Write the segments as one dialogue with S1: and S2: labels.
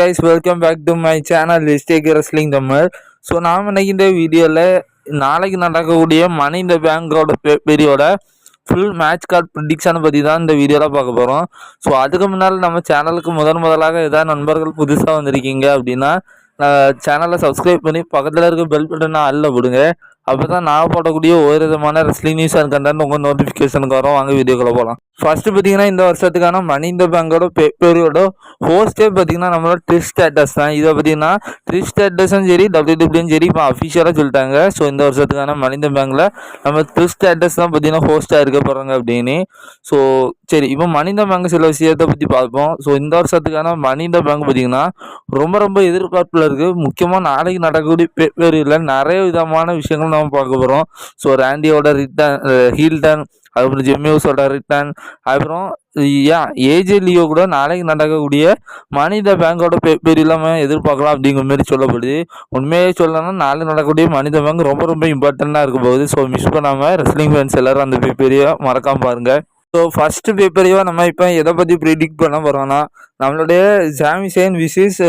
S1: Guys welcome back to my channel லிஸ்டேக் wrestling Tamil so நாம் இன்னைக்கு இந்த வீடியோவில் நாளைக்கு நடக்கக்கூடிய மணி இந்த பேங்கோட பெரியோட ஃபுல் மேட்ச் கார்டு ப்ரிடிக்ஷனை பற்றி தான் இந்த வீடியோவில் பார்க்க போகிறோம் ஸோ அதுக்கு முன்னால் நம்ம சேனலுக்கு முதன் முதலாக ஏதாவது நண்பர்கள் புதுசாக வந்திருக்கீங்க அப்படின்னா சேனலை சப்ஸ்கிரைப் பண்ணி பக்கத்தில் இருக்க பெல் பட்டனை அல்ல விடுங்க. அப்போ தான் நான் போடக்கூடிய ஒரு விதமான ரெஸ்லிங் நியூஸ் அண்ட் கண்டென்ட் உங்கள் நோட்டிஃபிகேஷனுக்கு வரும். வாங்க வீடியோக்குள்ளே போகலாம் ஃபஸ்ட்டு பார்த்தீங்கன்னா இந்த வருஷத்துக்கான மணி பேங்கோட பேரியோட ஹோஸ்டே பார்த்தீங்கன்னா நம்மளோட ட்ரிஸ் ஸ்டேட்டஸ் தான். இதை பார்த்தீங்கன்னா ட்ரிஸ் ஸ்டேட்டஸும் சரி டபிள்யூ டபிள்யூயும் சரி இப்போ அஃபிஷியலாக சொல்லிட்டாங்க. ஸோ இந்த வருஷத்துக்கான மனித பேங்கில் நம்ம ட்ரிஸ்ட் ஸ்டேட்டஸ் தான் பார்த்தீங்கன்னா ஹோஸ்ட்டாக இருக்க போகிறாங்க அப்படின்னு. ஸோ சரி இப்போ மனித பேங்க் சில விஷயத்தை பற்றி பார்ப்போம். ஸோ இந்த வருஷத்துக்கான மனித பேங்க் பார்த்தீங்கன்னா ரொம்ப ரொம்ப எதிர்பார்ப்பில் இருக்குது முக்கியமாக நாளைக்கு நடக்கக்கூடிய பேரில் நிறைய விதமான விஷயங்கள் நம்ம பார்க்க போகிறோம் ஸோ ரேண்டியோட ரிட்டர்ன் ஹீல்டன் அதுக்கப்புறம் சொல்கிற ரிட்டர்ன் அப்புறம் ஏன் ஏஜே லியோ கூட நாளைக்கு நடக்கக்கூடிய மனித பேங்கோட பெ இல்லாமல் எதிர்பார்க்கலாம் அப்படிங்கிற மாதிரி சொல்லப்படுது. உண்மையே சொல்லணும்னா நாளைக்கு நடக்கக்கூடிய மனித பேங்க் ரொம்ப ரொம்ப இம்பார்ட்டண்ட்டாக இருக்க போகுது. ஸோ மிஸ் பண்ணாமல் ரெஸ்லிங் ஃபேன்ஸ் எல்லோரும் அந்த பேப்பரையும் மறக்காமல் பாருங்கள் ஸோ ஃபஸ்ட்டு பேப்பரையும் நம்ம இப்போ எதை பற்றி ப்ரிடிக்ட் பண்ண போகிறோம்னா நம்மளுடைய ஜாமிசேன் விசிஸ்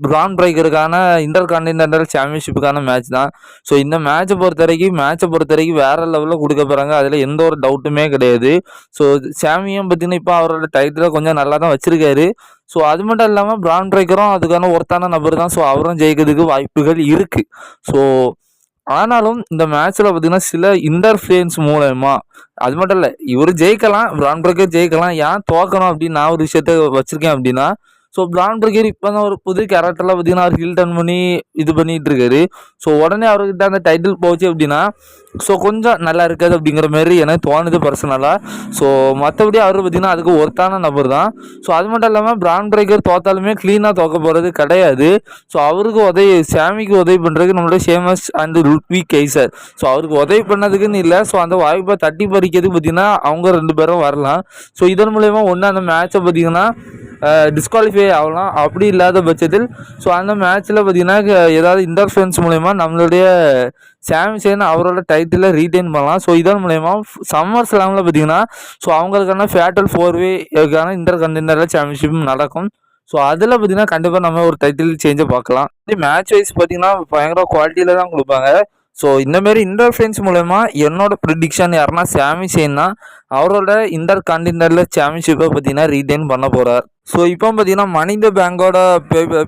S1: பிரான் பிரேக்கருக்கான இன்டர் கான்டினென்டல் சாம்பியன்ஷிப்புக்கான மேட்ச் தான். ஸோ இந்த மேட்சை பொறுத்த வரைக்கும் மேட்சை பொறுத்த வரைக்கும் வேறு லெவலில் கொடுக்க போகிறாங்க அதில் எந்த ஒரு டவுட்டுமே கிடையாது. ஸோ சாமியும் பார்த்தீங்கன்னா இப்போ அவரோட டைட்டில் கொஞ்சம் நல்லா தான் வச்சுருக்காரு. ஸோ அது மட்டும் இல்லாமல் பிரான் பிரேக்கரும் அதுக்கான ஒருத்தான நபர் தான். ஸோ அவரும் ஜெயிக்கிறதுக்கு வாய்ப்புகள் இருக்குது ஸோ ஆனாலும் இந்த மேட்ச்சில் பார்த்தீங்கன்னா சில இன்டர்ஃபியன்ஸ் மூலயமா அது மட்டும் இல்லை இவர் ஜெயிக்கலாம் பிரான் பிரேக்கர் ஜெயிக்கலாம் ஏன் தோக்கணும் அப்படின்னு நான் ஒரு விஷயத்த வச்சுருக்கேன் அப்படின்னா ஸோ பிளான் பிரகேர் இப்போ தான் ஒரு புது கேரக்டர்லாம் பார்த்தீங்கன்னா அவர் ஹில்டன் பண்ணி இது பண்ணிகிட்டு இருக்காரு ஸோ உடனே அவர்கிட்ட அந்த டைட்டில் போச்சு அப்படின்னா ஸோ கொஞ்சம் நல்லா இருக்காது அப்படிங்கிற மாதிரி எனக்கு தோணுது பர்சனலாக ஸோ மற்றபடி அவர் பார்த்தீங்கன்னா அதுக்கு ஒருத்தான நபர் தான். ஸோ அது மட்டும் இல்லாமல் பிராண்ட் பிரேக்கர் தோத்தாலுமே க்ளீனாக தோக்க போகிறது கிடையாது. ஸோ அவருக்கு உதவி சாமிக்கு உதவி பண்ணுறதுக்கு நம்மளோட Sheamus and Ludwig Kaiser so அவருக்கு உதவி பண்ணதுக்குன்னு இல்லை. ஸோ அந்த வாய்ப்பை தட்டி பறிக்கிறதுக்கு பார்த்தீங்கன்னா அவங்க ரெண்டு பேரும் வரலாம். ஸோ இதன் மூலயமா ஒன்று அந்த மேட்சை பார்த்தீங்கன்னா டிஸ்குவாலிஃபை ஆகலாம். அப்படி இல்லாத பட்சத்தில் ஸோ அந்த மேட்ச்சில் பார்த்தீங்கன்னா ஏதாவது இன்டர்ஃபரன்ஸ் மூலயமா நம்மளுடைய சாம்சன் அவரோட டைட்டிலை ரீட்டைன் பண்ணலாம். ஸோ இதன் மூலயமா சம்மர் ஸ்லாமில் பார்த்தீங்கன்னா ஸோ அவங்களுக்கான ஃபேட்டல் ஃபோர்வேக்கான இன்டர் கண்டினரில் சாம்பியன்ஷிப் நடக்கும். ஸோ அதில் பார்த்தீங்கன்னா கண்டிப்பாக நம்ம ஒரு டைட்டில் சேஞ்சை பார்க்கலாம். மேட்ச் வைஸ் பார்த்தீங்கன்னா பயங்கர குவாலிட்டியில் தான் கொடுப்பாங்க. ஸோ இந்தமாரி இன்டர்ஃபரன்ஸ் மூலயமா என்னோட ப்ரிடிக்ஷன் யாருன்னா சாமி சேன்னா அவரோட இன்டர் கான்டினரில் சாம்பியன்ஷிப்பை பார்த்தீங்கன்னா ரீடைன் பண்ண போகிறார் ஸோ இப்போ பார்த்தீங்கன்னா மனித பேங்கோட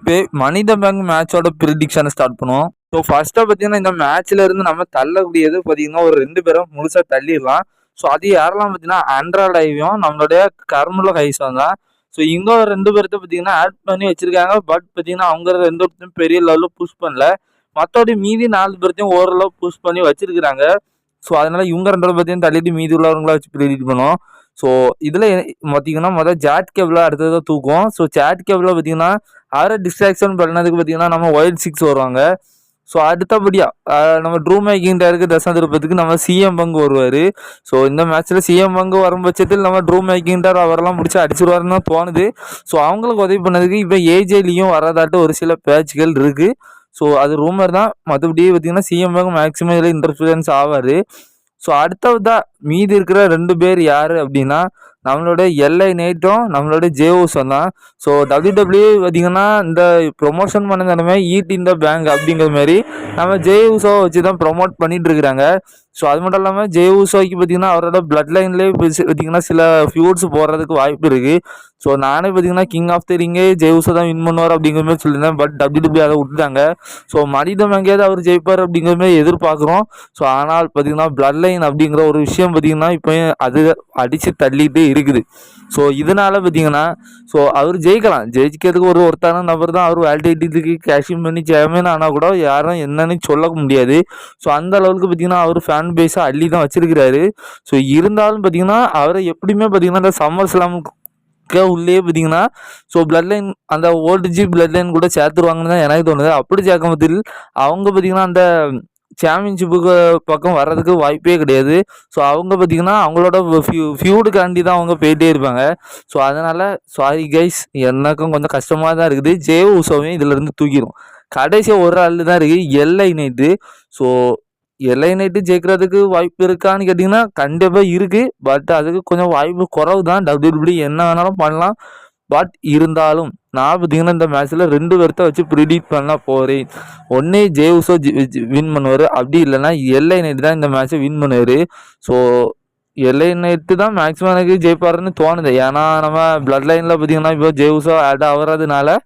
S1: பே மனித பேங்க் மேட்சோட ப்ரிடிக்ஷனை ஸ்டார்ட் பண்ணுவோம். ஸோ ஃபஸ்ட்டாக பார்த்தீங்கன்னா இந்த மேட்ச்ல இருந்து நம்ம தள்ளக்கூடியது பார்த்தீங்கன்னா ஒரு ரெண்டு பேரும் முழுசாக தள்ளிடலாம். ஸோ அது யாரெல்லாம் பார்த்தீங்கன்னா ஆண்ட்ராய்டையும் நம்மளுடைய கர்முல ஹைஸும் தான். ஸோ இங்கே ரெண்டு பேர்த்த பார்த்தீங்கன்னா ஆட் பண்ணி வச்சுருக்காங்க. பட் பார்த்தீங்கன்னா அவங்க ரெண்டு பேர்த்தையும் பெரிய லெவலில் புஷ் பண்ணல. மற்றபடி மீதி நாலு பேர்த்தையும் ஓரளவு புஷ் பண்ணி வச்சிருக்கிறாங்க. ஸோ அதனால இவங்க ரெண்டு பேர்த்தையும் தள்ளிட்டு மீதி உள்ளவங்களா வச்சு ப்ரிடிக்ட் பண்ணுவோம் ஸோ இதில் பார்த்தீங்கன்னா முதல் ஜாட் கேபிளாக அடுத்தது தூக்கும். ஸோ ஜாட் கேபிளில் பார்த்தீங்கன்னா அவரை டிஸ்ட்ராக்ஷன் பண்ணதுக்கு பார்த்தீங்கன்னா நம்ம ஒயிட் சிக்ஸ் வருவாங்க. ஸோ அடுத்தபடியாக நம்ம ட்ரூ மேக்கிங் டேருக்கு தசா திருப்பத்துக்கு நம்ம சிஎம் பங்கு வருவார். ஸோ இந்த மேட்ச்சில் சிஎம் பங்கு வரும் பட்சத்தில் நம்ம ட்ரூ மேக்கிங் அவரெல்லாம் முடிச்சு அடிச்சிருவாருன்னு தான் தோணுது. ஸோ அவங்களுக்கு உதவி பண்ணதுக்கு இப்போ ஏஜேலியும் வரதாட்டு ஒரு சில பேட்ச்கள் இருக்குது ஸோ அது ரூமர் தான். மற்றபடி பார்த்தீங்கன்னா சிஎம் பங்கு மேக்ஸிமம் இதில் இன்டர்ஃபியரன்ஸ் ஆவார் ஸோ அடுத்ததா மீதி இருக்கிற ரெண்டு பேர் யார் அப்படின்னா நம்மளோட எல்ஐ நைட்டும் நம்மளோட ஜேஓஸும் தான் ஸோ டபிள்யூ டபிள்யூ பார்த்தீங்கன்னா இந்த ப்ரொமோஷன் பண்ண ஈட் இந்த பேங்க் அப்படிங்கிற மாதிரி நம்ம ஜேஓஸோ வச்சு தான் ப்ரொமோட் பண்ணிகிட்டு இருக்கிறாங்க. ஸோ அது மட்டும் இல்லாமல் ஜே ஊசோக்கு பார்த்தீங்கன்னா அவரோட பிளட் லைன்லேயே பார்த்தீங்கன்னா சில ஃபியூட்ஸ் போடுறதுக்கு வாய்ப்பு இருக்குது ஸோ நானே பார்த்தீங்கன்னா கிங் ஆஃப் த ரிங்கே ஜெய் ஊசோ தான் வின் பண்ணுவார் அப்படிங்கிற மாதிரி சொல்லியிருந்தேன். பட் டபிள்யூபி அதை விட்டுட்டாங்க. ஸோ மனிதம் எங்கேயாவது அவர் ஜெயிப்பார் அப்படிங்கிற மாதிரி எதிர்பார்க்குறோம். ஸோ ஆனால் பார்த்தீங்கன்னா பிளட் லைன் அப்படிங்கிற ஒரு விஷயம் பார்த்தீங்கன்னா இப்போ அது அடித்து தள்ளிகிட்டே இருக்குது. ஸோ இதனால் பார்த்தீங்கன்னா ஸோ அவர் ஜெயிக்கலாம். ஜெயிக்கிறதுக்கு ஒரு ஒருத்தான நபர் தான். அவர் வேலிடிட்டிக்கு கேஷிங் பண்ணி சேமேன் ஆனால் கூட யாரும் என்னன்னு சொல்ல முடியாது. ஸோ அந்த அளவுக்கு பார்த்தீங்கன்னா அவர் ஃபேன் பேஸாக அள்ளி தான் வச்சிருக்கிறாரு. ஸோ இருந்தாலும் பார்த்தீங்கன்னா அவரை எப்படியுமே பார்த்தீங்கன்னா இந்த சம்மர் ஸ்லாமுக்கு உள்ளே பார்த்தீங்கன்னா ஸோ பிளட் லைன் அந்த ஓல்டு பிளட் லைன் கூட சேர்த்துருவாங்கன்னு தான் எனக்கு தோணுது. அப்படி சேர்க்கும் போதில் அவங்க பார்த்தீங்கன்னா அந்த சாம்பியன்ஷிப்புக்கு பக்கம் வர்றதுக்கு வாய்ப்பே கிடையாது. ஸோ அவங்க பார்த்திங்கன்னா அவங்களோட ஃபியூ ஃபியூடுக்காண்டி தான் அவங்க போயிட்டே இருப்பாங்க. ஸோ அதனால் சாரி கைஸ் எனக்கும் கொஞ்சம் கஷ்டமாக தான் இருக்குது. ஜே உசவையும் இதிலேருந்து தூக்கிடும் கடைசியாக ஒரு ஆள் தான் இருக்குது LA Knight so LA Knight ஜெயிக்கிறதுக்கு வாய்ப்பு இருக்கான்னு கேட்டிங்கன்னா கண்டிப்பாக இருக்குது பட் அதுக்கு கொஞ்சம் வாய்ப்பு குறவு தான் டபிள்யூபிள்யூ என்ன வேணாலும் பண்ணலாம். பட் இருந்தாலும் நான் பார்த்தீங்கன்னா இந்த மேட்ச்சில் ரெண்டு பேர்த்த வச்சு ப்ரிடிக்ட் பண்ண போகிறேன் ஒன்றே ஜேவுஸோ வின் பண்ணுவார். அப்படி இல்லைன்னா எல்ஐ நைட்டு தான் இந்த மேட்ச்சை வின் பண்ணுவார். ஸோ எல்ஐ நைட்டு தான் மேக்ஸிமம் எனக்கு ஜெயிப்பாருன்னு தோணுது. ஏன்னா நம்ம பிளட் லைனில் பார்த்தீங்கன்னா இப்போ ஜேவுஸோ ஆட் ஆகிறதுனால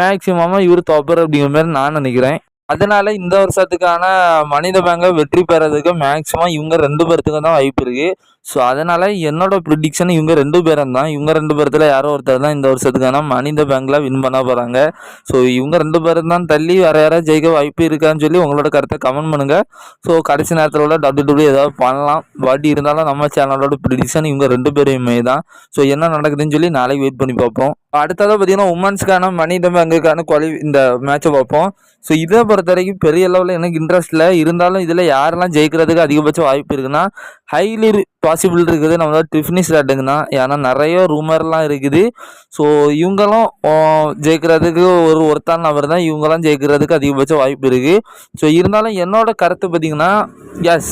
S1: மேக்ஸிமமாக இவர் தோப்பார் அப்படிங்கிற மாதிரி நான் நினைக்கிறேன். அதனால இந்த வருஷத்துக்கான மனித பேங்கை வெற்றி பெறதுக்கு மேக்ஸிமம் இவங்க ரெண்டு பேர்த்துக்கு தான் வாய்ப்பு இருக்குது ஸோ அதனால் என்னோட ப்ரிடிக்ஷன் இவங்க ரெண்டு பேரும் தான். இவங்க ரெண்டு பேரத்தில் யாரோ ஒருத்தர் தான் இந்த வருஷத்துக்கான மனித பேங்க்ல வின் பண்ண போகிறாங்க ஸோ இவங்க ரெண்டு பேரும் தான் தள்ளி வேறு யாராவது ஜெயிக்க வாய்ப்பு இருக்கான்னு சொல்லி உங்களோட கருத்தை கமெண்ட் பண்ணுங்க. ஸோ கடைசி நேரத்தில் உள்ள டபுள்யூ டபுள்யூ ஏதாவது பண்ணலாம். பட் இருந்தாலும் நம்ம சேனலோட ப்ரிடிக்ஷன் இவங்க ரெண்டு பேருமே தான். ஸோ என்ன நடக்குதுன்னு சொல்லி நாளைக்கு வெயிட் பண்ணி பார்ப்போம். அடுத்ததாக பார்த்தீங்கன்னா உமன்ஸ்க்கான மனித பேங்குக்கான குவாலி இந்த மேட்சை பார்ப்போம். ஸோ இதை பொறுத்த வரைக்கும் பெரிய லெவலில் எனக்கு இன்ட்ரெஸ்ட் இல்லை இருந்தாலும் இதில் யாரெல்லாம் ஜெயிக்கிறதுக்கு அதிகபட்ச வாய்ப்பு இருக்குன்னா ஹைலி பாசிபிள் இருக்குது. நம்ம டிஃபினிஸ் ரெட்டுங்க தான் ஏன்னா நிறைய ரூமர்லாம் இருக்குது. ஸோ இவங்களும் ஜெயிக்கிறதுக்கு ஒரு ஒருத்தான நபர் தான். இவங்கெல்லாம் ஜெயிக்கிறதுக்கு அதிகபட்ச வாய்ப்பு இருக்குது ஸோ இருந்தாலும் என்னோட கருத்து பார்த்தீங்கன்னா எஸ்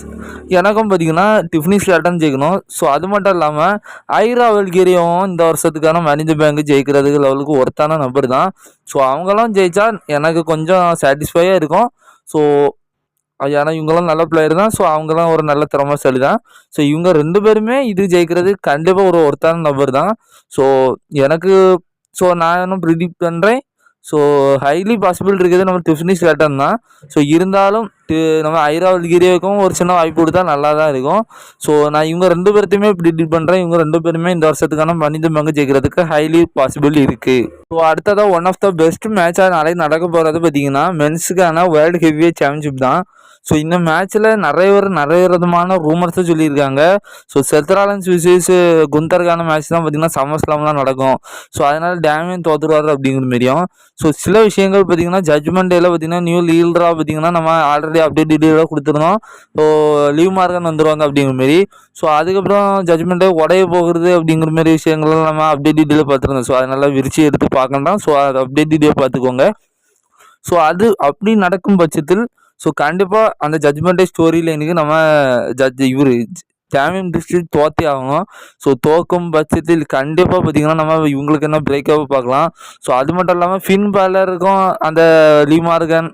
S1: எனக்கும் பார்த்தீங்கன்னா டிஃபினிஸ் லேட்டன் ஜெயிக்கணும். ஸோ அது மட்டும் இல்லாமல் ஐரா வெல்கிரியும் இந்த வருஷத்துக்கான மனித பேங்க் ஜெயிக்கிறதுக்கு லெவலுக்கு ஒருத்தான நபர் தான். ஸோ அவங்களாம் ஜெயிச்சா எனக்கு கொஞ்சம் சாட்டிஸ்ஃபையாக இருக்கும். ஸோ ஏன்னா இவங்களாம் நல்ல பிளேயர் தான். ஸோ அவங்களாம் ஒரு நல்ல திறமைசாலி தான். ஸோ இவங்க ரெண்டு பேருமே இது ஜெயிக்கிறது கண்டிப்பாக ஒரு ஒருத்தான நபர் தான். ஸோ எனக்கு ஸோ நான் இன்னும் ப்ரிடிக்ட் பண்ணுறேன் ஸோ ஹைலி பாசிபிள் இருக்கிறது நம்ம டிஃபினிஸ் லேட்டன் தான். ஸோ இருந்தாலும் நம்ம ஐராவல் கிரியோக்கும் ஒரு சின்ன வாய்ப்பு கொடுத்தா நல்லா தான் இருக்கும். ஸோ நான் இவங்க ரெண்டு பேர்த்தையுமே ப்ரிடிக்ட் பண்ணுறேன் இவங்க ரெண்டு பேருமே இந்த வருஷத்துக்கான மனித பங்கு ஜெயிக்கிறதுக்கு ஹைலி பாசிபிள் இருக்குது ஸோ அடுத்ததாக ஒன் ஆஃப் த பெஸ்ட் மேட்சாக நாளைக்கு நடக்க போகிறது பார்த்தீங்கன்னா மென்ஸுக்கான வேர்ல்டு ஹெவியே சாம்பியன்ஷிப் தான். ஸோ இந்த மேட்ச்சில் நிறைய பேர் நிறைய விதமான ரூமர்ஸும் சொல்லியிருக்காங்க. ஸோ செத்ராலன்ஸ் விசேஸ் குந்தர்கான மேட்ச் தான் பார்த்தீங்கன்னா சமர்ஸ்லாம்லாம் நடக்கும். ஸோ அதனால் டேமியன் தோத்துருவார் அப்படிங்கிற மாதிரியும். ஸோ சில விஷயங்கள் பார்த்தீங்கன்னா ஜட்மெண்ட் டேல பார்த்தீங்கன்னா நியூ லீல்டராக பார்த்திங்கன்னா நம்ம ஆல்ரெடி அப்டேட் டீடெயிலாக கொடுத்துருந்தோம். ஸோ லீவ் மார்க்கன் வந்துடுவாங்க அப்படிங்கிற மாரி ஸோ அதுக்கப்புறம் ஜட்மெண்ட்டே உடைய போகிறது அப்படிங்கிற மாதிரி விஷயங்கள்லாம் நம்ம அப்டேட் டீட்டெயிலாக பார்த்துருந்தோம். ஸோ அதனால விரிச்சு எடுத்து பார்க்கலாம் ஸோ அதை அப்டேட் டீட்டெயில் பார்த்துக்கோங்க. ஸோ அது அப்படி நடக்கும் பட்சத்தில் ஸோ கண்டிப்பாக அந்த ஜட்மெண்டே ஸ்டோரியில் எனக்கு நம்ம ஜட்ஜ் இவர் சாம்பியன் டிஸ்ட்ரிக்ட் தோத்தே ஆகணும். ஸோ தோக்கும் பட்சத்தில் கண்டிப்பாக பார்த்தீங்கன்னா நம்ம இவங்களுக்கு என்ன பிரேக்கப் பார்க்கலாம். ஸோ அது மட்டும் இல்லாமல் ஃபின் பாலருக்கும் அந்த லீமார்கன்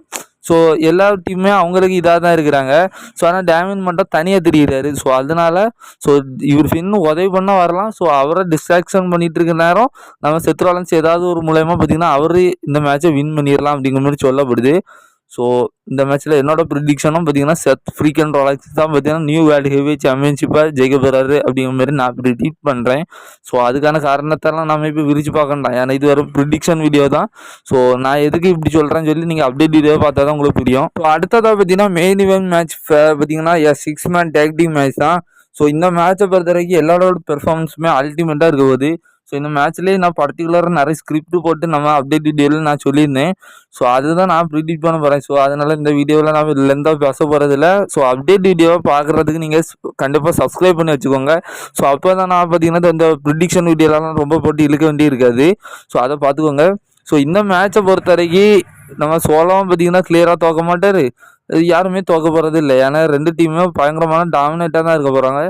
S1: ஸோ எல்லா டீமுமே அவங்களுக்கு இதாக தான் இருக்கிறாங்க. ஸோ ஆனால் டேமின் மட்டும் தனியாக தெரிகிறாரு ஸோ அதனால ஸோ இவர் ஃபின் உதவி பண்ண வரலாம். ஸோ அவரை டிஸ்ட்ராக்ஷன் பண்ணிட்டு இருக்க நேரம் நம்ம செத்ரோலன்ஸ் ஏதாவது ஒரு மூலயமா பார்த்தீங்கன்னா அவர் இந்த மேட்சை வின் பண்ணிடலாம் அப்படிங்கிற மாதிரி சொல்லப்படுது. ஸோ இந்த மேட்ச்சில் என்னோட ப்ரிடிக்ஷனும் பார்த்தீங்கன்னா செத் ஃப்ரீக்கன் ரொலாக்ஸ் தான். பார்த்தீங்கன்னா நியூ வேர்ல்டு ஹெவி சாம்பியன்ஷிப்பை ஜெயிக்க போகிறாரு அப்படிங்கிற மாதிரி நான் ப்ரிடிக்ட் பண்ணுறேன் ஸோ அதுக்கான காரணத்தெல்லாம் நம்ம இப்போ விரிச்சு பார்க்கணும் ஏன்னா இது ஒரு ப்ரிடிக்ஷன் வீடியோ தான். ஸோ நான் எதுக்கு இப்படி சொல்கிறேன்னு சொல்லி நீங்கள் அப்டேட் வீடியோ பார்த்தா தான் உங்களுக்கு புரியும். ஸோ அடுத்ததாக பார்த்தீங்கன்னா மெயின் இவெண்ட் மேட்ச் பார்த்தீங்கன்னா six man tag team match தான். ஸோ இந்த மேட்சை பொறுத்த வரைக்கும் எல்லாரோட பெர்ஃபார்மன்ஸுமே அல்டிமேட்டாக இருக்க போகுது. ஸோ இந்த மேட்ச்லேயே நான் பர்டிகுலராக நிறைய ஸ்கிரிப்ட் போட்டு நம்ம அப்டேட் டீட்டெயில் நான் சொல்லியிருந்தேன். ஸோ அதுதான் நான் ப்ரிடிக்ட் பண்ண போகிறேன் ஸோ அதனால் இந்த வீடியோவில் நான் லென்த்தாக பேச போகிறதில்ல ஸோ அப்டேட் வீடியோவை பார்க்குறதுக்கு நீங்கள் கண்டிப்பாக சப்ஸ்கிரைப் பண்ணி வச்சுக்கோங்க. ஸோ அப்போ தான் நான் பார்த்தீங்கன்னா இந்த ப்ரிடிக்ஷன் வீடியோலாம் ரொம்ப போட்டு இழுக்க வேண்டி இருக்காது ஸோ அதை பார்த்துக்கோங்க. ஸோ இந்த மேட்சை பொறுத்த வரைக்கும் நம்ம சோளம் பார்த்தீங்கன்னா கிளியராக தோக்க மாட்டார். யாருமே தோக்க போகிறது இல்லை ஏன்னா ரெண்டு டீமுமே பயங்கரமான டாமினேட்டாக தான் இருக்க போகிறாங்க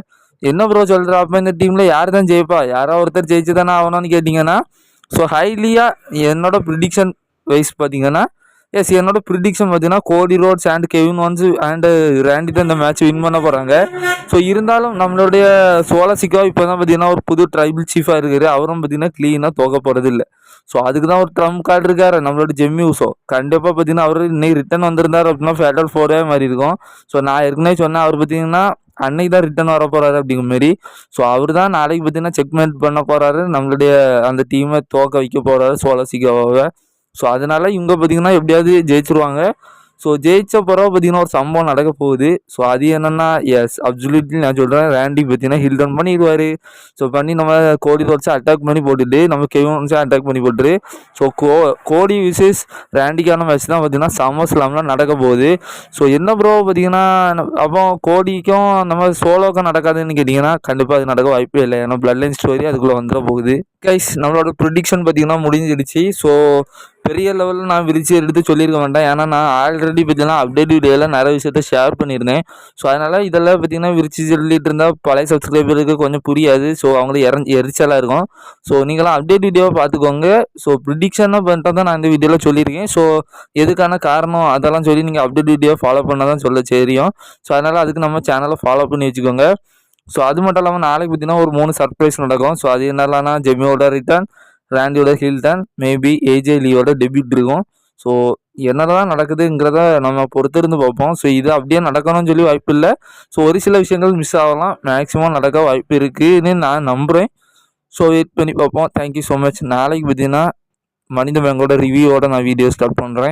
S1: என்ன ப்ரோ சொல்கிற அப்போ இந்த டீமில் யார் தான் ஜெயிப்பா? யாரோ ஒருத்தர் ஜெயிச்சு தானே ஆகணும்னு கேட்டிங்கன்னா ஸோ ஹைலியாக என்னோட ப்ரிடிக்ஷன் வைஸ் பார்த்தீங்கன்னா எஸ் என்னோட ப்ரிடிக்ஷன் பார்த்தீங்கன்னா Cody Rhodes and Kevin Owens and Randy தான் இந்த மேட்ச் வின் பண்ண போகிறாங்க ஸோ இருந்தாலும் நம்மளுடைய சோலசிக்கா இப்போ தான் பார்த்தீங்கன்னா ஒரு புது ட்ரைபிள் சீஃபாக இருக்காரு. அவரும் பார்த்தீங்கன்னா க்ளீனாக தோக்க போகிறது இல்லை ஸோ அதுக்கு தான் ஒரு ட்ரம் கார்டு இருக்காரு. நம்மளோட ஜெம்மி ஊசோ. கண்டிப்பாக பார்த்தீங்கன்னா அவர் இன்னைக்கு ரிட்டன் வந்திருந்தார் அப்படின்னா ஃபேட்டல் ஃபோரே மாதிரி இருக்கும் ஸோ நான் ஏற்கனவே சொன்னேன் அவர் பார்த்தீங்கன்னா அன்னைக்கு தான் ரிட்டன் வர போறாரு அப்படிங்கிற மாதிரி. ஸோ அவர் தான் நாளைக்கு பார்த்தீங்கன்னா செக்மெண்ட் பண்ண போறாரு. நம்மளுடைய அந்த டீமை தோக்க வைக்க போறாரு சோலசிகாவை ஸோ அதனால இவங்க பார்த்தீங்கன்னா எப்படியாவது ஜெயிச்சிருவாங்க. ஸோ ஜெயிச்ச பிறகு பார்த்தீங்கன்னா ஒரு சம்பவம் நடக்க போகுது. ஸோ அது என்னென்னா எஸ் அப்சுலிட்லி நான் சொல்கிறேன் ரேண்டி பார்த்தீங்கன்னா ஹில் ரன் பண்ணிடுவார் ஸோ பண்ணி நம்ம கோடி வச்சு அட்டாக் பண்ணி போட்டுட்டு நம்ம கெவின் அட்டாக் பண்ணி போட்டுரு ஸோ கோ கோடி விசேஸ் ரேண்டிக்கான மேட்ச் தான் பார்த்தீங்கன்னா சம்மர் ஸ்லாம்லாம் நடக்க போகுது. ஸோ என்ன ப்ரோ பார்த்தீங்கன்னா அப்போ கோடிக்கும் நம்ம சோலோக்கும் நடக்காதுன்னு கேட்டிங்கன்னா கண்டிப்பாக அது நடக்க வாய்ப்பே இல்லை. ஏன்னா பிளட் லைன் ஸ்டோரி அதுக்குள்ளே வந்துட போகுது. கைஸ் நம்மளோட ப்ரிடிக்ஷன் பார்த்தீங்கன்னா முடிஞ்சிடுச்சு. ஸோ பெரிய லெவலில் நான் விரிச்சு எடுத்து சொல்லியிருக்க மாட்டேன். ஏன்னா நான் ஆல்ரெடி பார்த்தீங்கன்னா அப்டேட் வீடியோவில் நிறைய விஷயத்த ஷேர் பண்ணியிருந்தேன். ஸோ அதனால் இதெல்லாம் பார்த்தீங்கன்னா விரிச்சு சொல்லிட்டு இருந்தால் பழைய சப்ஸ்கிரைபருக்கு கொஞ்சம் புரியாது. ஸோ அவங்களுக்கு எர எரிச்சலாக இருக்கும். ஸோ நீங்களாம் அப்டேட் வீடியோவை பார்த்துக்கோங்க ஸோ ப்ரிடிக்ஷனாக பண்ணிட்டு தான் நான் இந்த வீடியோவில் சொல்லியிருக்கேன். ஸோ எதுக்கான காரணம் அதெல்லாம் சொல்லி நீங்கள் அப்டேட் வீடியோ ஃபாலோ பண்ணால் தான் சொல்ல தெரியும். ஸோ அதனால் அதுக்கு நம்ம சேனலை ஃபாலோ பண்ணி வச்சுக்கோங்க. ஸோ அது மட்டும் இல்லாமல் நாளைக்கு பார்த்தீங்கன்னா ஒரு மூணு சர்ப்ரைஸ் நடக்கும். ஸோ அது என்னெல்லாம்னா ஜெமியோட ரிட்டர்ன் ராண்டியோட தான் மேபி ஏஜே லீவோட டெபியூட் இருக்கும். ஸோ என்னதான் நடக்குதுங்கிறத நம்ம பொறுத்திருந்து பார்ப்போம். ஸோ இது அப்படியே நடக்கணும்னு சொல்லி வாய்ப்பு இல்லை. ஸோ ஒரு சில விஷயங்கள் மிஸ் ஆகலாம். மேக்ஸிமம் நடக்க வாய்ப்பு இருக்குதுன்னு நான் நம்புகிறேன் ஸோ வெயிட் பண்ணி பார்ப்போம். தேங்க்யூ ஸோ மச் நாளைக்கு பார்த்தீங்கன்னா மனித பேங்கோட ரிவ்யூவோட நான் வீடியோ ஸ்டார்ட் பண்ணுறேன்